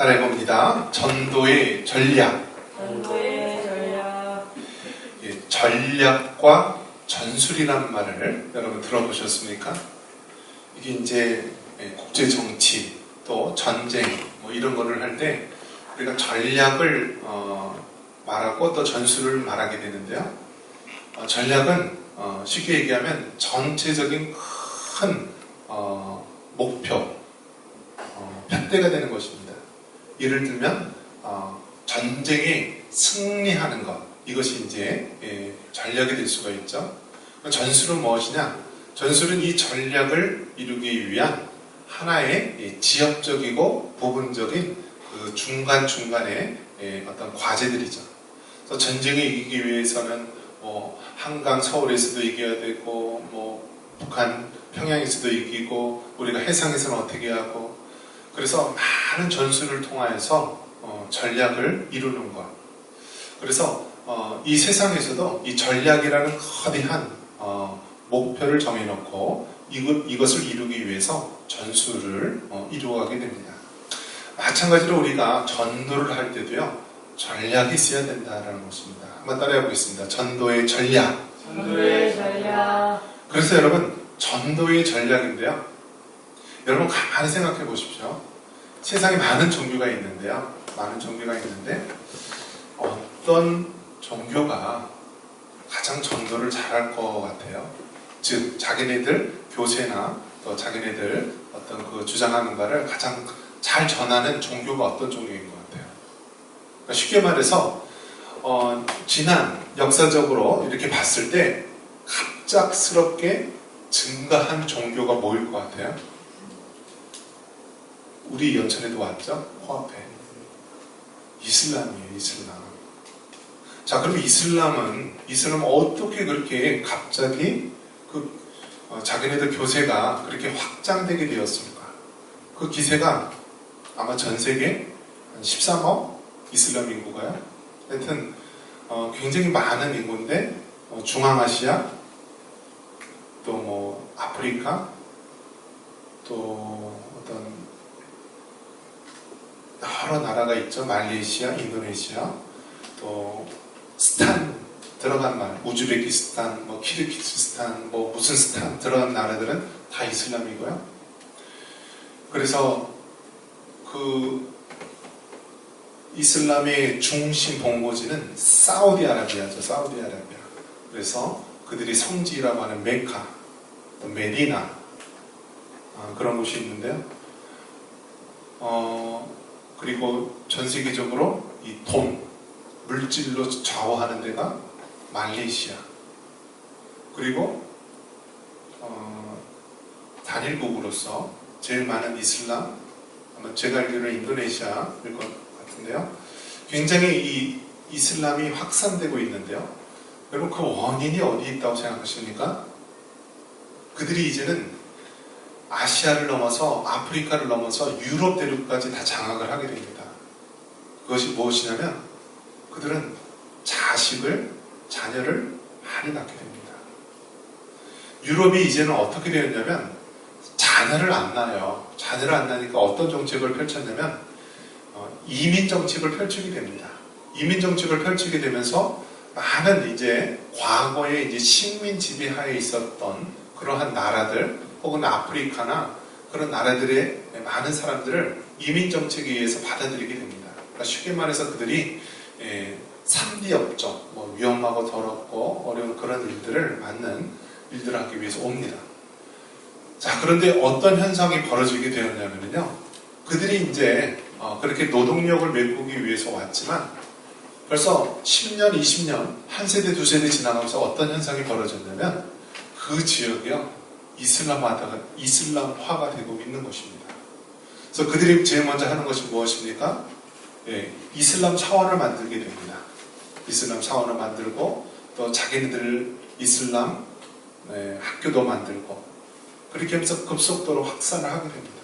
따라해 봅니다. 전도의 전략. 전도의 전략 예, 전략과 전술이라는 말을 여러분 들어보셨습니까? 이게 이제 예, 국제 정치 또 전쟁 뭐 이런 거를 할 때 우리가 전략을 어, 말하고 또 전술을 말하게 되는데요. 어, 전략은 어, 쉽게 얘기하면 전체적인 큰 어, 목표, 어, 편대가 되는 것입니다. 예를 들면 어, 전쟁에 승리하는 것 이것이 이제 예, 전략이 될 수가 있죠. 전술은 무엇이냐? 전술은 이 전략을 이루기 위한 하나의 예, 지역적이고 부분적인 그 중간 중간의 예, 어떤 과제들이죠. 그래서 전쟁에 이기기 위해서는 뭐 한강 서울에서도 이겨야 되고 뭐 북한 평양에서도 이기고 우리가 해상에서는 어떻게 하고 그래서 많은 전술을 통하여서 어, 전략을 이루는 것. 그래서 어, 이 세상에서도 이 전략이라는 거대한 어, 목표를 정해놓고 이것, 이것을 이루기 위해서 전술을 어, 이루어가게 됩니다. 마찬가지로 우리가 전도를 할 때도요 전략이 있어야 된다라는 것입니다. 한번 따라해 보겠습니다. 전도의 전략. 전도의 전략 그래서 여러분 전도의 전략인데요. 여러분 가만히 생각해 보십시오. 세상에 많은 종교가 있는데요. 많은 종교가 있는데 어떤 종교가 가장 전도를 잘할 것 같아요. 즉 자기네들 교세나 또 자기네들 어떤 그 주장하는 바를 가장 잘 전하는 종교가 어떤 종교인 것 같아요. 그러니까 쉽게 말해서 어, 지난 역사적으로 이렇게 봤을 때 갑작스럽게 증가한 종교가 뭐일 것 같아요? 우리 연천에도 왔죠? 코앞에. 이슬람이에요, 이슬람. 자, 그럼 이슬람은, 이슬람은 어떻게 그렇게 갑자기 그, 어, 자기네들 교세가 그렇게 확장되게 되었습니까? 그 기세가 아마 전 세계 한 13억 이슬람 인구가요? 하여튼, 어, 굉장히 많은 인구인데, 어, 중앙아시아, 또 뭐, 아프리카, 또 어떤 여러 나라가 있죠. 말레이시아, 인도네시아, 또 스탄 들어간 말, 우즈베키스탄, 뭐 키르기스탄, 뭐 무슨 스탄 들어간 나라들은 다 이슬람이고요. 그래서 그 이슬람의 중심 본고지는 사우디아라비아죠. 사우디아라비아. 그래서 그들이 성지라고 하는 메카, 또 메디나 아, 그런 곳이 있는데요. 어, 그리고 전 세계적으로 이 돈, 물질로 좌우하는 데가 말레이시아. 그리고 어, 단일국으로서 제일 많은 이슬람, 아마 제가 알기로는 인도네시아일 것 같은데요. 굉장히 이 이슬람이 확산되고 있는데요. 여러분 그 원인이 어디 있다고 생각하십니까? 그들이 이제는 아시아를 넘어서 아프리카를 넘어서 유럽 대륙까지 다 장악을 하게 됩니다. 그것이 무엇이냐면 그들은 자식을 자녀를 많이 낳게 됩니다. 유럽이 이제는 어떻게 되었냐면 자녀를 안 낳아요. 자녀를 안 낳으니까 어떤 정책을 펼쳤냐면 어, 이민 정책을 펼치게 됩니다. 이민 정책을 펼치게 되면서 많은 이제 과거에 이제 식민 지배하에 있었던 그러한 나라들 혹은 아프리카나 그런 나라들의 많은 사람들을 이민 정책에 의해서 받아들이게 됩니다. 그러니까 쉽게 말해서 그들이 예, 3D 업종, 뭐 위험하고 더럽고 어려운 그런 일들을 맞는 일들을 하기 위해서 옵니다. 자, 그런데 어떤 현상이 벌어지게 되었냐면요. 그들이 이제 어, 그렇게 노동력을 메꾸기 위해서 왔지만 벌써 10년, 20년, 한 세대, 두 세대 지나가면서 어떤 현상이 벌어졌냐면 그 지역이요. 이슬람화가, 이슬람화가 되고 있는 것입니다. 그래서 그들이 제일 먼저 하는 것이 무엇입니까? 예, 이슬람 사원을 만들게 됩니다. 이슬람 사원을 만들고 또 자기네들 이슬람 예, 학교도 만들고 그렇게 하면서 급속도로 확산을 하게 됩니다.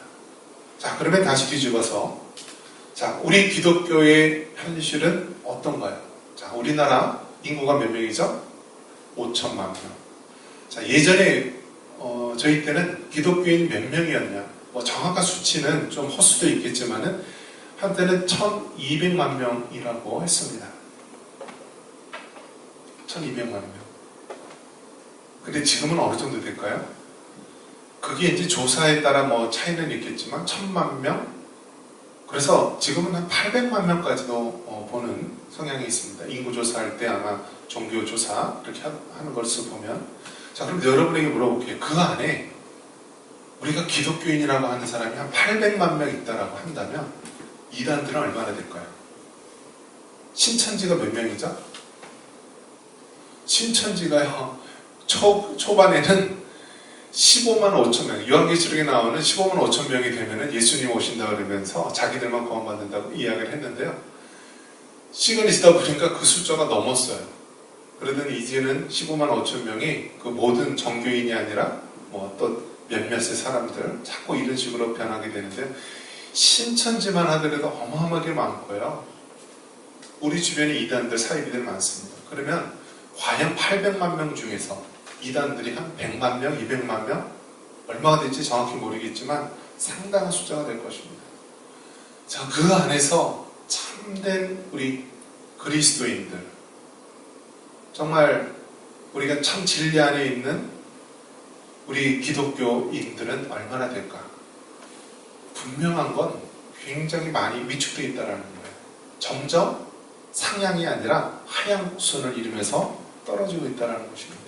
자, 그러면 다시 뒤집어서 자, 우리 기독교의 현실은 어떤가요? 자, 우리나라 인구가 몇 명이죠? 5천만 명. 자, 예전에 어, 저희 때는 기독교인 몇 명이었냐? 뭐 정확한 수치는 좀 허수도 있겠지만은 한때는 1200만 명이라고 했습니다. 1200만 명. 근데 지금은 어느 정도 될까요? 그게 이제 조사에 따라 뭐 차이는 있겠지만 1000만 명? 그래서 지금은 한 800만 명까지도 어, 보는 성향이 있습니다. 인구 조사할 때 아마 종교 조사 이렇게 하- 하는 것을 보면 자 그럼 여러분에게 물어볼게요. 그 안에 우리가 기독교인이라고 하는 사람이 한 800만 명 있다라고 한다면 이단들은 얼마나 될까요? 신천지가 몇 명이죠? 신천지가요 초, 초반에는 15만 5천 명, 요한계시록에 나오는 15만 5천 명이 되면은 예수님 오신다 그러면서 자기들만 구원받는다고 이야기를 했는데요. 지다 보니까 그 숫자가 넘었어요. 그러더니 이제는 15만 5천 명이 그 모든 정교인이 아니라 뭐 어떤 몇몇의 사람들 자꾸 이런 식으로 변하게 되는데 신천지만 하더라도 어마어마하게 많고요. 우리 주변에 이단들 사이비들 많습니다. 그러면 과연 800만 명 중에서 이단들이 한 100만 명, 200만 명 얼마가 될지 정확히 모르겠지만 상당한 숫자가 될 것입니다. 자, 그 안에서 참된 우리 그리스도인들 정말 우리가 참 진리 안에 있는 우리 기독교인들은 얼마나 될까? 분명한 건 굉장히 많이 위축되어 있다는 거예요. 점점 상향이 아니라 하향선을 이루면서 떨어지고 있다는 것입니다.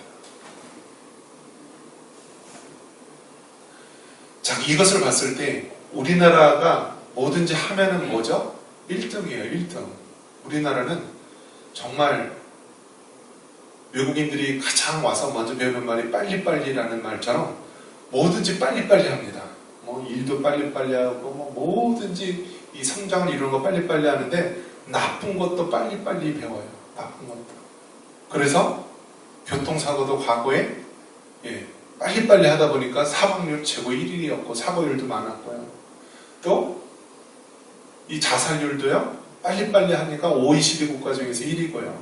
자, 이것을 봤을 때 우리나라가 뭐든지 하면은 뭐죠? 1등이에요, 1등. 우리나라는 정말 외국인들이 가장 와서 먼저 배우는 말이 빨리빨리라는 말처럼 뭐든지 빨리빨리 합니다. 뭐 일도 빨리빨리 하고 뭐 뭐든지 이 성장을 이루는 거 빨리빨리 하는데 나쁜 것도 빨리빨리 배워요. 나쁜 것도. 그래서 교통사고도 과거에 예, 빨리빨리 하다 보니까 사망률 최고 1위였고 사고율도 많았고요. 또 이 자살률도요. 빨리빨리 하니까 OECD 국가 중에서 1위고요.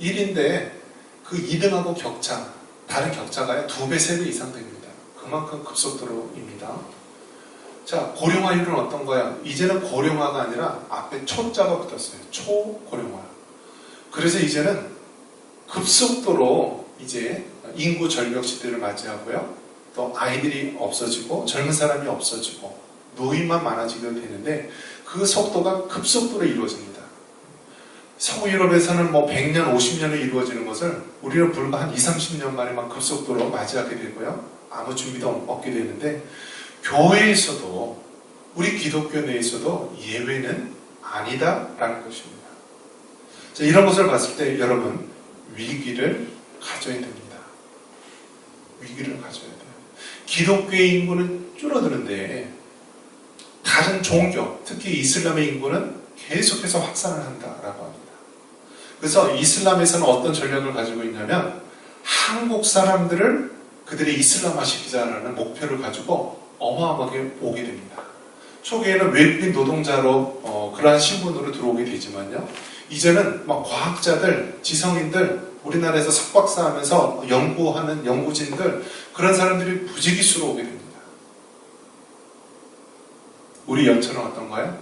1인데 그 2등하고 격차, 다른 격차가요. 2배, 3배 이상 됩니다. 그만큼 급속도로입니다. 자, 고령화율은 어떤 거야? 이제는 고령화가 아니라 앞에 초자가 붙었어요. 초고령화. 그래서 이제는 급속도로 이제 인구 절벽 시대를 맞이하고요. 또 아이들이 없어지고 젊은 사람이 없어지고 노인만 많아지게 되는데 그 속도가 급속도로 이루어집니다. 서구 유럽에서는 뭐 100년, 50년에 이루어지는 것을 우리는 불과 한 2, 30년 만에 막 급속도로 맞이하게 되고요. 아무 준비도 없게 되는데 교회에서도 우리 기독교 내에서도 예외는 아니다라는 것입니다. 자, 이런 것을 봤을 때 여러분 위기를 가져야 됩니다. 위기를 가져야 돼요. 기독교의 인구는 줄어드는데 다른 종교, 특히 이슬람의 인구는 계속해서 확산을 한다라고 합니다. 그래서 이슬람에서는 어떤 전략을 가지고 있냐면 한국 사람들을 그들의 이슬람화 시키자라는 목표를 가지고 어마어마하게 오게 됩니다. 초기에는 외국인 노동자로 어, 그러한 신분으로 들어오게 되지만요. 이제는 막 과학자들, 지성인들, 우리나라에서 석박사 하면서 연구하는 연구진들, 그런 사람들이 부지기수로 오게 됩니다. 우리 연천은 어떤가요?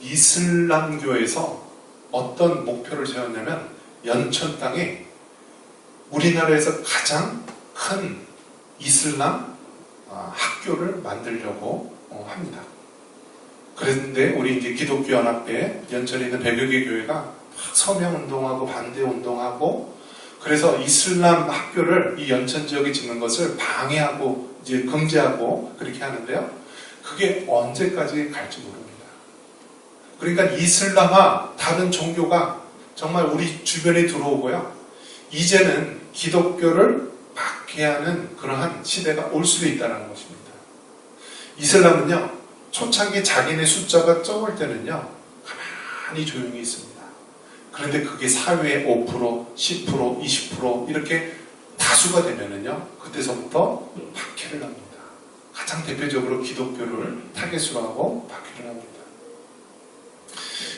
이슬람교에서 어떤 목표를 세웠냐면 연천 땅에 우리나라에서 가장 큰 이슬람 아, 학교를 만들려고 어, 합니다. 그런데 우리 이제 기독교 연합회 연천에 있는 100여 개 교회가 막 서명 운동하고 반대 운동하고 그래서 이슬람 학교를 이 연천 지역에 짓는 것을 방해하고 이제 금지하고 그렇게 하는데요. 그게 언제까지 갈지 모릅니다. 그러니까 이슬람화 다른 종교가 정말 우리 주변에 들어오고요. 이제는 기독교를 박해하는 그러한 시대가 올 수도 있다는 것입니다. 이슬람은요, 초창기 자기네 숫자가 적을 때는요, 가만히 조용히 있습니다. 그런데 그게 사회의 5%, 10%, 20% 이렇게 다수가 되면은요, 그때서부터 박해를 합니다. 가장 대표적으로 기독교를 타겟으로 하고 박해를 합니다.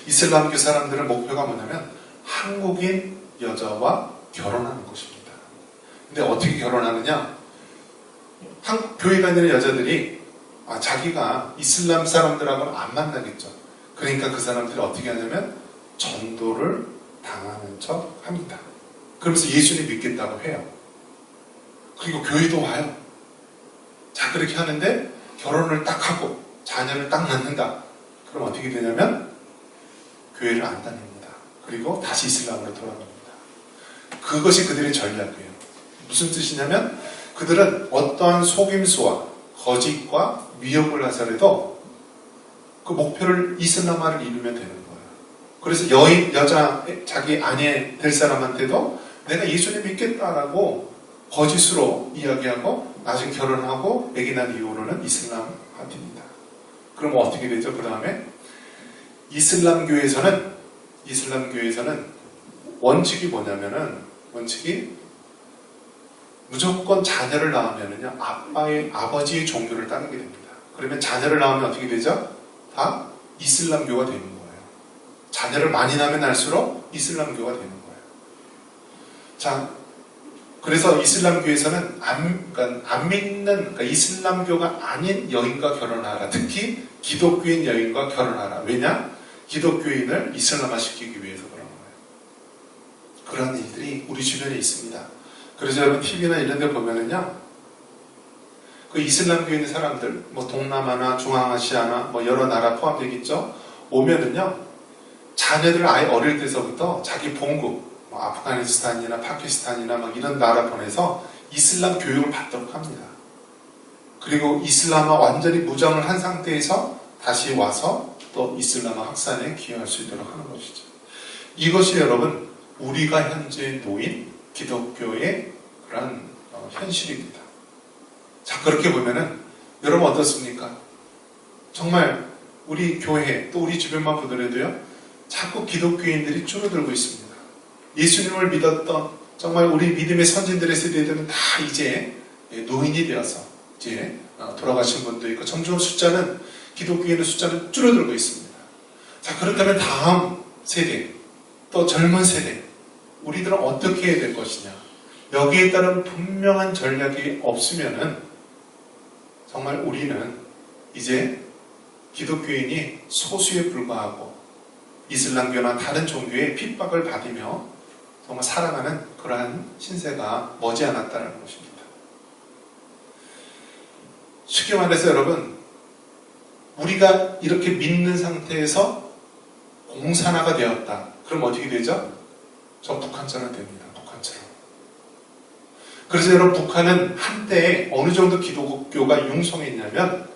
이슬람교 사람들의 목표가 뭐냐면 한국인 여자와 결혼하는 것입니다. 근데 어떻게 결혼하느냐? 한국 교회 다니는 여자들이 아, 자기가 이슬람 사람들하고는 안 만나겠죠. 그러니까 그 사람들이 어떻게 하냐면 전도를 당하는 척 합니다. 그러면서 예수님 믿겠다고 해요. 그리고 교회도 와요. 자, 그렇게 하는데 결혼을 딱 하고 자녀를 딱 낳는다. 그럼 어떻게 되냐면 교회를 안 다닙니다. 그리고 다시 이슬람으로 돌아갑니다. 그것이 그들의 전략이에요. 무슨 뜻이냐면 그들은 어떠한 속임수와 거짓과 미혹을 하더라도 그 목표를 이슬람화를 이루면 되는 거예요. 그래서 여인, 여자, 자기 아내 될 사람한테도 내가 예수님 믿겠다라고 거짓으로 이야기하고 나중에 결혼하고 아기 난 이후로는 이슬람화됩니다. 그럼 어떻게 되죠? 그 다음에 이슬람 교회에서는 이슬람 교회에서는 원칙이 뭐냐면은 원칙이 무조건 자녀를 낳으면은요 아빠의 아버지의 종교를 따르게 됩니다. 그러면 자녀를 낳으면 어떻게 되죠? 다 이슬람교가 되는 거예요. 자녀를 많이 낳으면 날수록 이슬람교가 되는 거예요. 자, 그래서 이슬람교에서는 안, 그러니까 안 믿는 그러니까 이슬람교가 아닌 여인과 결혼하라. 특히 기독교인 여인과 결혼하라. 왜냐? 기독교인을 이슬람화 시키기 위해서 그런 거예요. 그런 일들이 우리 주변에 있습니다. 그래서 여러분 TV나 이런 데 보면은요. 그 이슬람교에 있는 사람들, 뭐 동남아나 중앙아시아나 뭐 여러 나라 포함되겠죠. 오면은요. 자녀들 아예 어릴 때서부터 자기 본국, 뭐 아프가니스탄이나 파키스탄이나 막 이런 나라 보내서 이슬람 교육을 받도록 합니다. 그리고 이슬람화 완전히 무장을 한 상태에서 다시 와서 또 이슬람화 확산에 기여할 수 있도록 하는 것이죠. 이것이 여러분 우리가 현재 놓인 기독교의 그런 어, 현실입니다. 자 그렇게 보면은 여러분 어떻습니까? 정말 우리 교회 또 우리 주변만 보더라도요 자꾸 기독교인들이 줄어들고 있습니다. 예수님을 믿었던 정말 우리 믿음의 선진들의 세대들은 다 이제 노인이 되어서 이제 어, 돌아가신 분도 있고 점점 숫자는 기독교인의 숫자는 줄어들고 있습니다. 자 그렇다면 다음 세대 또 젊은 세대 우리들은 어떻게 해야 될 것이냐 여기에 따른 분명한 전략이 없으면은 정말 우리는 이제 기독교인이 소수에 불과하고 이슬람교나 다른 종교의 핍박을 받으며 정말 살아가는 그러한 신세가 머지않았다는 것입니다. 쉽게 말해서 여러분, 우리가 이렇게 믿는 상태에서 공산화가 되었다. 그럼 어떻게 되죠? 저 북한처럼 됩니다. 북한처럼. 그래서 여러분, 북한은 한때 어느 정도 기독교가 융성했냐면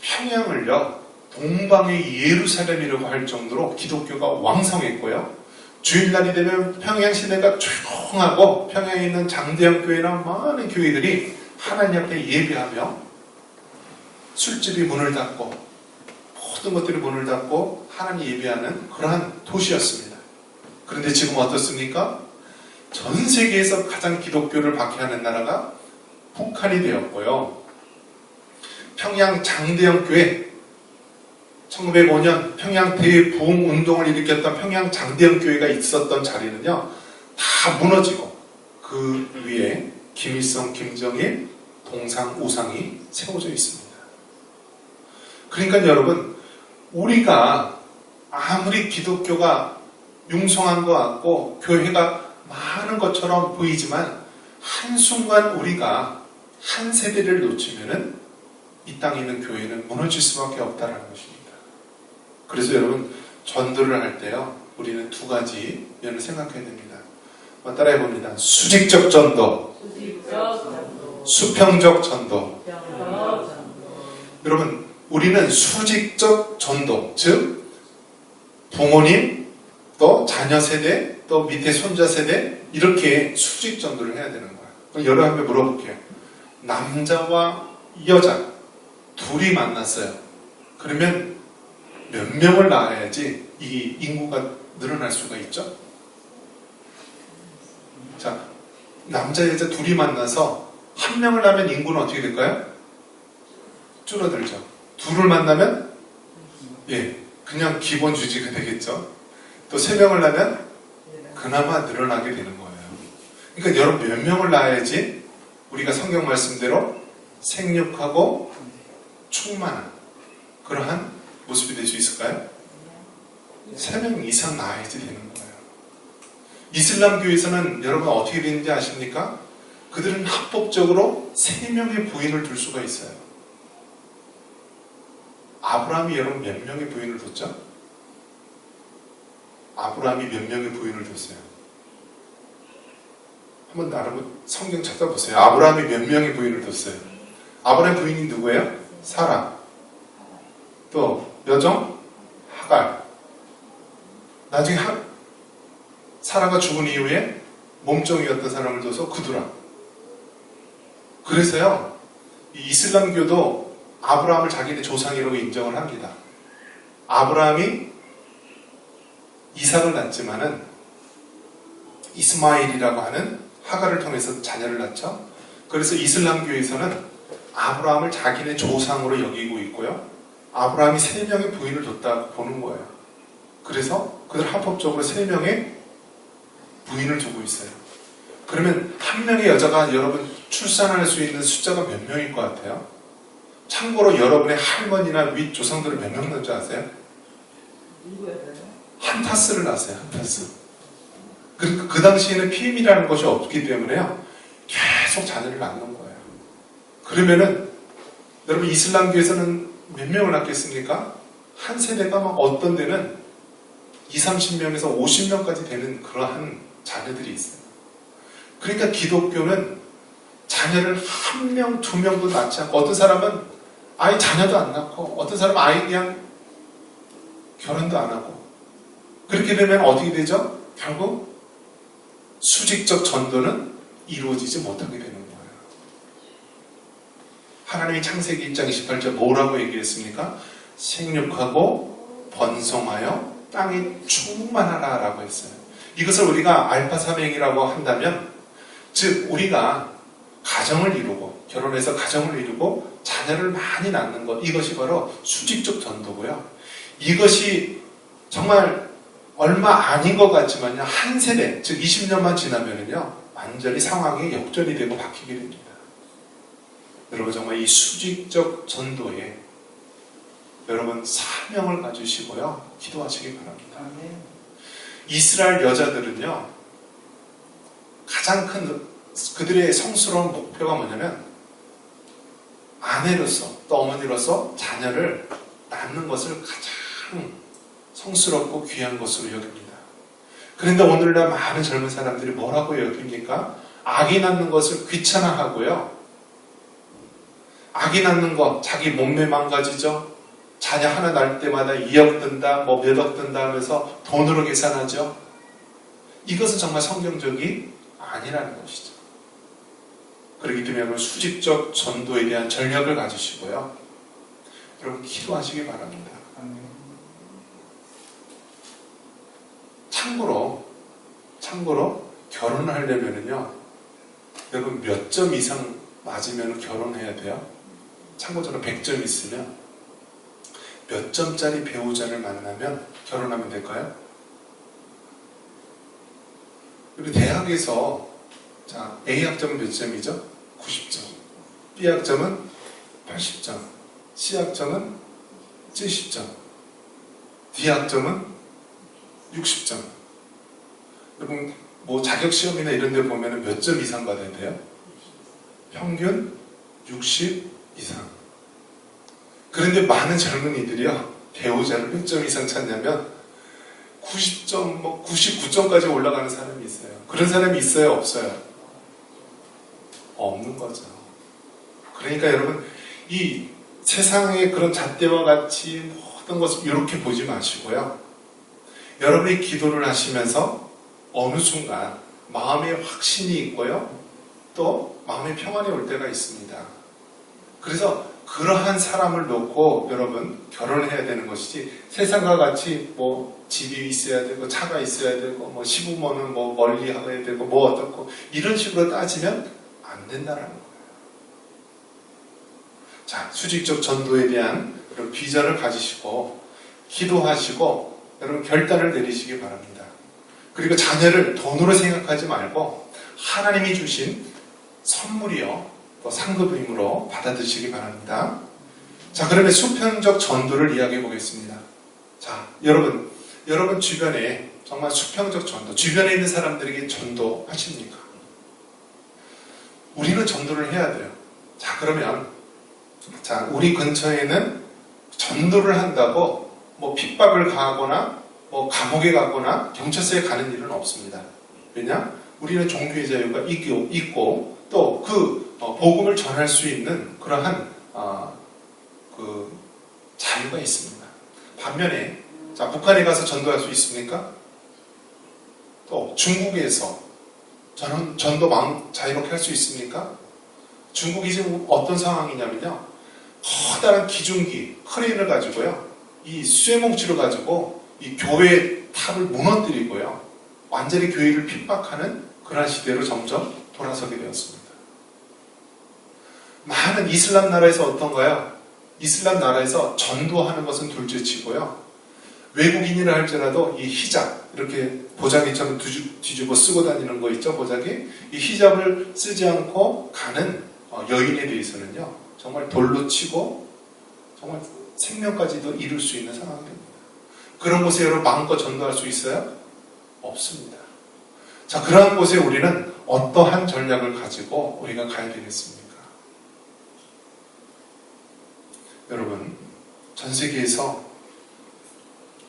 평양을요, 동방의 예루살렘이라고 할 정도로 기독교가 왕성했고요. 주일날이 되면 평양 시내가 조용하고 평양에 있는 장대형 교회나 많은 교회들이 하나님 앞에 예배하며 술집이 문을 닫고 모든 것들이 문을 닫고 하나님 예배하는 그러한 도시였습니다. 그런데 지금 어떻습니까? 전 세계에서 가장 기독교를 박해하는 나라가 북한이 되었고요. 평양 장대형 교회 1905년 평양 대부흥 운동을 일으켰던 평양 장대형 교회가 있었던 자리는요 다 무너지고 그 위에 김일성, 김정일 동상 우상이 세워져 있습니다. 그러니까 여러분 우리가 아무리 기독교가 융성한 것 같고 교회가 많은 것처럼 보이지만 한순간 우리가 한 세대를 놓치면은 이 땅에 있는 교회는 무너질 수밖에 없다는 것입니다. 그래서 여러분 전도를 할 때요 우리는 두 가지 면을 생각해야 됩니다. 따라해 봅니다. 수직적 전도, 수평적 전도. 우리는 수직적 전도, 즉 부모님 또 자녀 세대 또 밑에 손자 세대 이렇게 수직 전도를 해야 되는 거예요. 그럼 여러 한번 물어볼게요. 남자와 여자 둘이 만났어요. 그러면 몇 명을 낳아야지 이 인구가 늘어날 수가 있죠? 자, 남자, 여자 둘이 만나서 한 명을 낳으면 인구는 어떻게 될까요? 줄어들죠. 둘을 만나면 예, 그냥 기본 유지가 되겠죠. 또 세 명을 낳으면 그나마 늘어나게 되는 거예요. 그러니까 여러분 몇 명을 낳아야지 우리가 성경 말씀대로 생육하고 충만한 그러한 모습이 될 수 있을까요? 세 명 이상 낳아야지 되는 거예요. 이슬람교에서는 여러분 어떻게 되는지 아십니까? 그들은 합법적으로 세 명의 부인을 둘 수가 있어요. 아브라함이 여러분 몇 명의 부인을 뒀죠? 아브라함이 몇 명의 부인을 뒀어요? 한번 알아보 성경 찾아보세요. 아브라함이 몇 명의 부인을 뒀어요? 아브라함 부인이 누구예요? 사라. 또 여정 하갈. 나중에 하, 사라가 죽은 이후에 몸종이었던 사람을 둬서 그두라. 그래서요, 이 이슬람교도 아브라함을 자기네 조상이라고 인정을 합니다. 아브라함이 이삭을 낳지만은 이스마일이라고 하는 하가를 통해서 자녀를 낳죠. 그래서 이슬람교에서는 아브라함을 자기네 조상으로 여기고 있고요. 아브라함이 세 명의 부인을 뒀다고 보는 거예요. 그래서 그들 합법적으로 세 명의 부인을 두고 있어요. 그러면 한 명의 여자가 여러분 출산할 수 있는 숫자가 몇 명일 것 같아요? 참고로 여러분의 할머니나 윗 조상들은 몇명 낳지 아세요? 누구야 그래요? 한 타스를 낳았어요. 한 타스. 그, 그 당시에는 PM이라는 것이 없기 때문에요. 계속 자녀를 낳는 거예요. 그러면은 여러분 이슬람교에서는 몇 명을 낳겠습니까? 한 세대가 막 어떤 데는 2, 30명에서 50명까지 되는 그러한 자녀들이 있어요. 그러니까 기독교는 자녀를 한 명, 두 명도 낳지 않고 어떤 사람은 아예 자녀도 안 낳고 어떤 사람은 아예 그냥 결혼도 안 하고 그렇게 되면 어떻게 되죠? 결국 수직적 전도는 이루어지지 못하게 되는 거예요. 하나님이 창세기 1장 28절 뭐라고 얘기했습니까? 생육하고 번성하여 땅에 충만하라 라고 했어요. 이것을 우리가 알파 사명이라고 한다면 즉 우리가 가정을 이루고 결혼해서 가정을 이루고 자녀를 많이 낳는 것 이것이 바로 수직적 전도고요. 이것이 정말 얼마 아닌 것 같지만요. 한 세대, 즉 20년만 지나면은요. 완전히 상황이 역전이 되고 바뀌게 됩니다. 여러분 정말 이 수직적 전도에 여러분 사명을 가지시고요. 기도하시기 바랍니다. 이스라엘 여자들은요. 가장 큰 그들의 성스러운 목표가 뭐냐면 아내로서 또 어머니로서 자녀를 낳는 것을 가장 성스럽고 귀한 것으로 여깁니다. 그런데 오늘날 많은 젊은 사람들이 뭐라고 여깁니까? 아기 낳는 것을 귀찮아하고요. 아기 낳는 것, 자기 몸매 망가지죠? 자녀 하나 낳을 때마다 2억 든다, 뭐 몇억 든다 하면서 돈으로 계산하죠? 이것은 정말 성경적이 아니라는 것이죠. 그렇기 때문에 여러분 수직적 전도에 대한 전략을 가지시고요. 여러분 기도하시기 바랍니다. 참고로, 참고로 결혼을 하려면은요, 여러분 몇 점 이상 맞으면 결혼해야 돼요? 참고 저는 100점 있으면 몇 점짜리 배우자를 만나면 결혼하면 될까요? 우리 대학에서 자 A 학점은 몇 점이죠? 90점. B 학점은 80점. C 학점은 70점. D 학점은 60점. 여러분 뭐 자격 시험이나 이런 데 보면은 몇점 이상 받아야 돼요? 평균 60 이상. 그런데 많은 젊은이들이요, 배우자를 몇 점 이상 찾냐면 90점, 뭐 99점까지 올라가는 사람이 있어요. 그런 사람이 있어요, 없어요? 없는 거죠. 그러니까 여러분, 이 세상의 그런 잣대와 같이 모든 것을 이렇게 보지 마시고요. 여러분이 기도를 하시면서 어느 순간 마음에 확신이 있고요. 또 마음의 평안이 올 때가 있습니다. 그래서 그러한 사람을 놓고 여러분 결혼을 해야 되는 것이지 세상과 같이 뭐 집이 있어야 되고 차가 있어야 되고 뭐 시부모는 뭐 멀리 하야 되고 뭐 어떻고 이런 식으로 따지면 안 된다는 거예요. 자 수직적 전도에 대한 그런 비전을 가지시고 기도하시고 여러분 결단을 내리시기 바랍니다. 그리고 자녀를 돈으로 생각하지 말고 하나님이 주신 선물이요 또 상급임으로 받아들이시기 바랍니다. 자, 그러면 수평적 전도를 이야기해 보겠습니다. 자, 여러분, 여러분 주변에 정말 수평적 전도, 주변에 있는 사람들에게 전도하십니까? 우리는 전도를 해야 돼요. 자, 그러면, 자, 우리 근처에는 전도를 한다고 뭐 핍박을 가하거나 뭐 감옥에 가거나 경찰서에 가는 일은 없습니다. 왜냐? 우리는 종교의 자유가 있고, 있고 또 그 복음을 전할 수 있는 그러한 어, 그 자유가 있습니다. 반면에 자 북한에 가서 전도할 수 있습니까? 또 중국에서 저는 전도 마음 자유롭게 할 수 있습니까? 중국이 지금 어떤 상황이냐면요. 커다란 기중기 크레인을 가지고요. 이 쇠뭉치를 가지고 이 교회 탑을 무너뜨리고요. 완전히 교회를 핍박하는 그런 시대로 점점 돌아서게 되었습니다. 많은 이슬람 나라에서 어떤가요? 이슬람 나라에서 전도하는 것은 둘째 치고요. 외국인이라 할지라도 이 히잡 이렇게 보자기처럼 뒤집- 뒤집어 쓰고 다니는 거 있죠 보자기 이 히잡을 쓰지 않고 가는 어, 여인에 대해서는요 정말 돌로 치고 정말 생명까지도 잃을 수 있는 상황이 됩니다. 그런 곳에 여러분 마음껏 전도할 수 있어요? 없습니다. 자 그러한 곳에 우리는 어떠한 전략을 가지고 우리가 가야 되겠습니까? 여러분 전 세계에서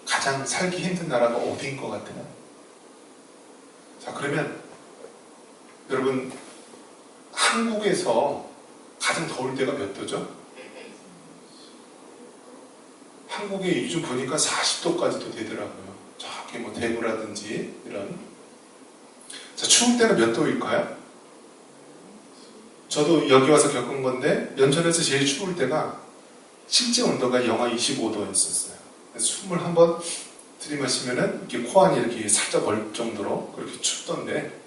가장 살기 힘든 나라가 어디인 것 같아요? 자, 그러면 여러분 한국에서 가장 더울 때가 몇 도죠? 한국에 요즘 보니까 40도까지도 되더라고요. 저기 뭐 대구라든지 이런. 자, 추울 때는 몇 도일까요? 저도 여기 와서 겪은 건데 연천에서 제일 추울 때가 실제 온도가 영하 25도였었어요. 숨을 한번 들이마시면은 이렇게 코 안이 이렇게 살짝 얼 정도로 그렇게 춥던데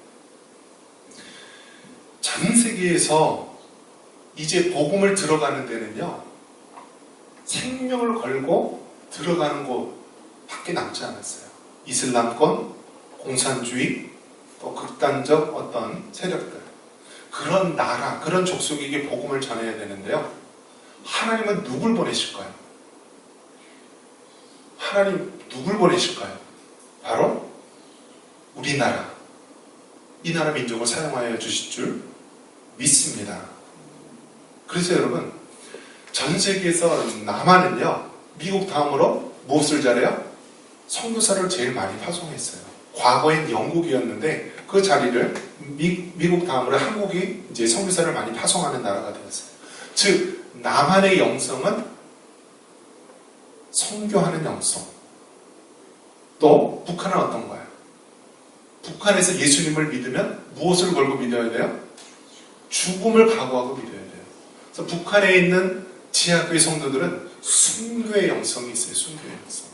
전 세계에서 이제 복음을 들어가는 데는요 생명을 걸고 들어가는 곳 밖에 남지 않았어요. 이슬람권, 공산주의, 또 극단적 어떤 세력들 그런 나라, 그런 족속에게 복음을 전해야 되는데요. 하나님은 누굴 보내실까요? 하나님 누굴 보내실까요? 바로 우리나라, 이 나라 민족을 사용하여 주실 줄 믿습니다. 그래서 여러분, 전 세계에서 남한은요, 미국 다음으로 무엇을 잘해요? 선교사를 제일 많이 파송했어요. 과거엔 영국이었는데 그 자리를 미, 미국 다음으로 한국이 이제 선교사를 많이 파송하는 나라가 되었어요. 즉 남한의 영성은 선교하는 영성. 또 북한은 어떤가요? 북한에서 예수님을 믿으면 무엇을 걸고 믿어야 돼요? 죽음을 각오하고 믿어야 돼요. 그래서 북한에 있는 지하교회 성도들은 순교의 영성이 있어요. 순교의 영성.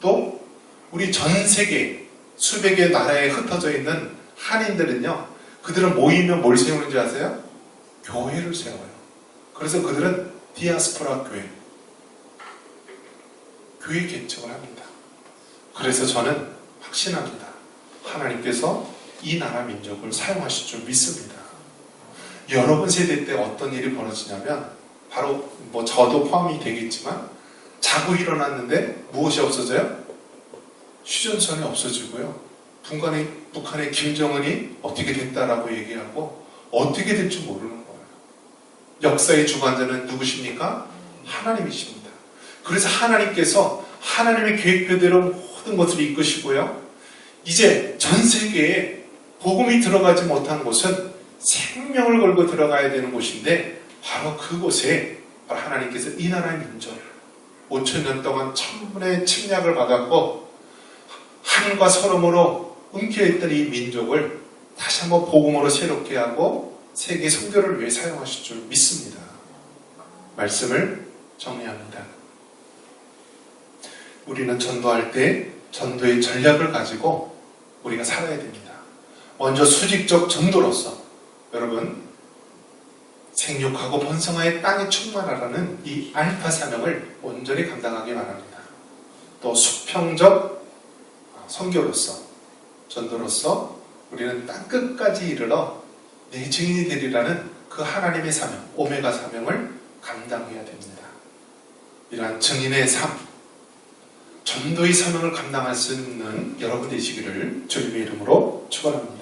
또 우리 전 세계 수백의 나라에 흩어져 있는 한인들은요. 그들은 모이면 뭘 세우는지 아세요? 교회를 세워요. 그래서 그들은 디아스포라 교회, 교회 개척을 합니다. 그래서 저는 확신합니다. 하나님께서 이 나라 민족을 사용하실 줄 믿습니다. 여러분 세대 때 어떤 일이 벌어지냐면 바로 뭐 저도 포함이 되겠지만 자고 일어났는데 무엇이 없어져요? 휴전선이 없어지고요. 북한의, 북한의 김정은이 어떻게 됐다라고 얘기하고 어떻게 될지 모르는 거예요. 역사의 주관자는 누구십니까? 하나님이십니다. 그래서 하나님께서 하나님의 계획표대로 모든 것을 이끄시고요. 이제 전 세계에 복음이 들어가지 못한 곳은 생명을 걸고 들어가야 되는 곳인데 바로 그곳에 하나님께서 이 나라의 민족 5천 년 동안 천분의 침략을 받았고 한과 서름으로 움켜있던 이 민족을 다시 한번 복음으로 새롭게 하고 세계 선교를 위해 사용하실 줄 믿습니다. 말씀을 정리합니다. 우리는 전도할 때 전도의 전략을 가지고 우리가 살아야 됩니다. 먼저 수직적 전도로서 여러분 생육하고 번성하여 땅에 충만하라는 이 알파 사명을 온전히 감당하기 바랍니다. 또 수평적 선교로서 전도로서 우리는 땅 끝까지 이르러 내 증인이 되리라는 그 하나님의 사명, 오메가 사명을 감당해야 됩니다. 이러한 증인의 삶, 전도의 사명을 감당할 수 있는 여러분 되시기를 주님의 이름으로 축원합니다.